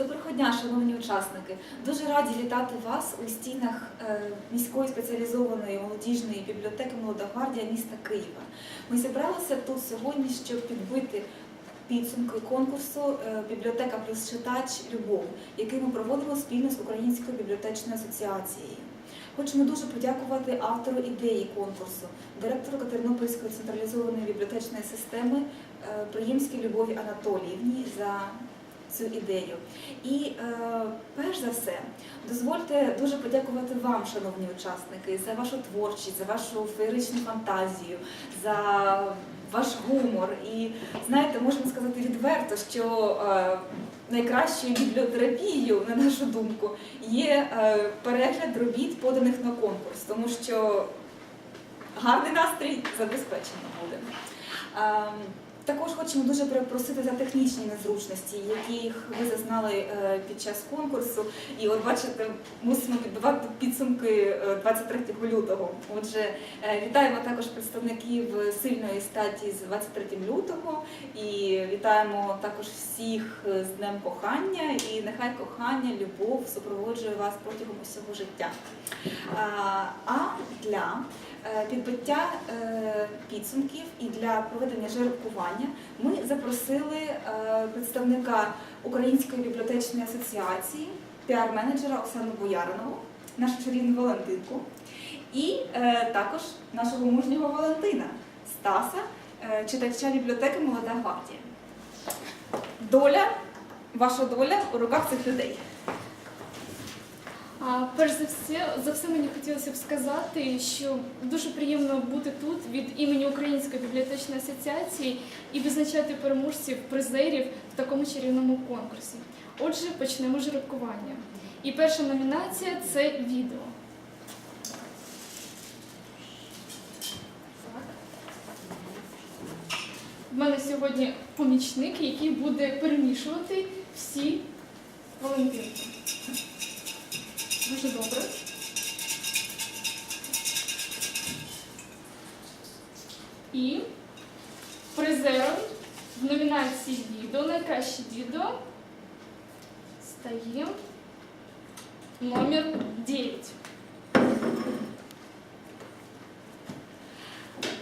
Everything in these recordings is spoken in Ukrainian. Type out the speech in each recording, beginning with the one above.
Доброго дня, шановні учасники. Дуже раді вітати вас у стінах е, міської спеціалізованої молодіжної бібліотеки Молода гвардія міста Києва. Ми зібралися тут сьогодні, щоб підбити підсумки конкурсу е, Бібліотека плюс читач Любов, який ми проводимо спільно з Українською бібліотечною асоціацією. Хочемо дуже подякувати автору ідеї конкурсу, директору Катеринопільської централізованої бібліотечної системи е, Приємській Любові Анатоліївні за цю ідею. І е, перш за все, дозвольте дуже подякувати вам, шановні учасники, за вашу творчість, за вашу феєричну фантазію, за ваш гумор. І знаєте, можемо сказати відверто, що е, найкращою бібліотерапією, на нашу думку, є е, перегляд робіт, поданих на конкурс, тому що гарний настрій забезпечено буде. Ем, Також хочемо дуже перепросити за технічні незручності, яких ви зазнали е, під час конкурсу. І от бачите, мусимо підбивати підсумки е, 23 лютого. Отже, е, вітаємо також представників сильної статі з 23 лютого і вітаємо також всіх з Днем кохання. І нехай кохання, любов супроводжує вас протягом усього життя. А, для е, підбиття е, підсумків і для проведення жеребкування ми запросили е, представника Української бібліотечної асоціації, піар-менеджера Оксану Бояринову, нашу чарівну Валентинку, і е, також нашого мужнього Валентина Стаса, е, читача бібліотеки Молода гвардія. Доля, ваша доля у руках цих людей. А перш за все, за все мені хотілося б сказати, що дуже приємно бути тут від імені Української бібліотечної асоціації і визначати переможців призерів в такому чарівному конкурсі. Отже, почнемо жеребкування. І перша номінація це відео. В мене сьогодні помічник, який буде перемішувати всі Валентинки. Дуже добре. І призером в номінації відео, найкраще відео стає номер 9.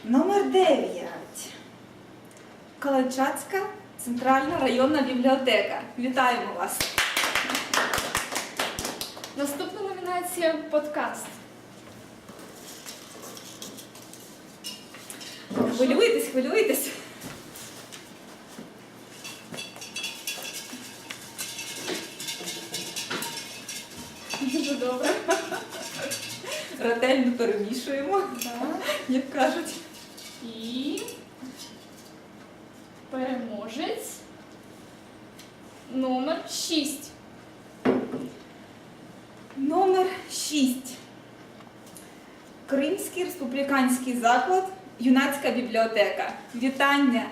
Номер 9. Калачацька центральна районна бібліотека. Вітаємо вас! Наступна номінація подкаст. Хвилюєтесь, хвилюєтесь. Дуже добре. Ретельно перемішуємо, Так. як кажуть. І переможець номер 6. Номер 6. Кримський республіканський заклад, юнацька бібліотека. Вітання!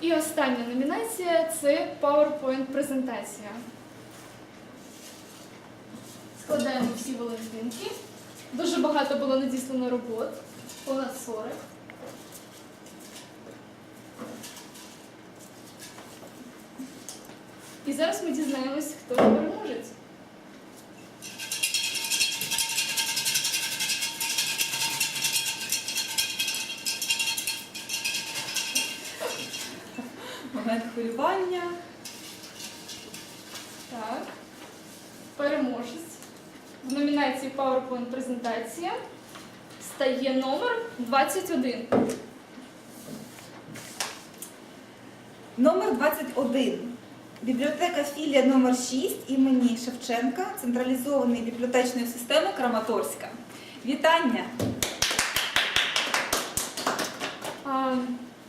І остання номінація це PowerPoint презентація. Складаємо всі волонтинки. Дуже багато було надіслано робот, понад 40. І зараз ми дізнаємось, хто ж переможець. Момент хвилювання. Так. Переможець в номінації PowerPoint презентація стає номер 21. Номер 21. Бібліотека філія номер 6 імені Шевченка централізованої бібліотечної системи Краматорська. Вітання!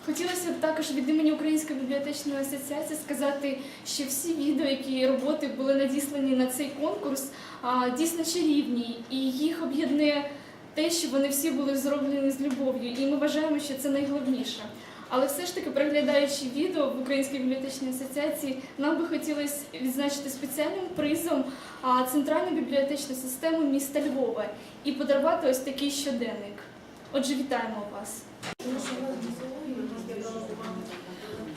Хотілося б також від імені Української бібліотечної асоціації сказати, що всі відео, які роботи були надіслані на цей конкурс, а, дійсно чарівні, і їх об'єднує те, що вони всі були зроблені з любов'ю, і ми вважаємо, що це найголовніше. Але все ж таки, переглядаючи відео в Українській бібліотечній асоціації, нам би хотілося відзначити спеціальним призом центральну бібліотечну систему міста Львова і подарувати ось такий щоденник. Отже, вітаємо вас.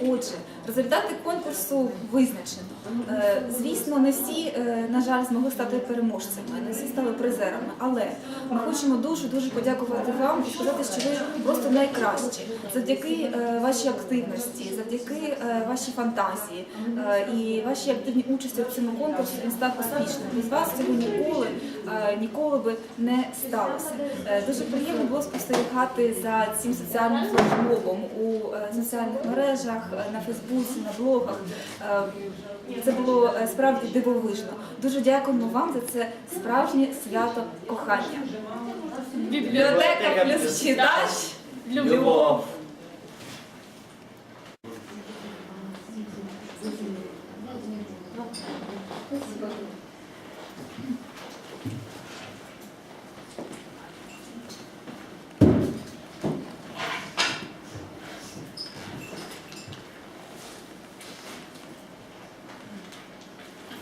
Отже, результати конкурсу визначено. Е, Звісно, не всі, е, на жаль, змогли стати переможцями, не всі стали призерами. Але ми хочемо дуже дуже подякувати вам і сказати, що ви просто найкращі завдяки е, вашій активності, завдяки вашій фантазії і вашій активній участі в цьому конкурсі він став успішним. Без вас цього ніколи ніколи би не сталося. Дуже приємно було спостерігати за цим соціальним службовим у е, соціальних мережах, е, на Фейсбуці, на блогах. Е, це було справді дивовижно. Дуже дякуємо вам за це справжнє свято кохання. Бібліотека плюс читач любов. Спасибо.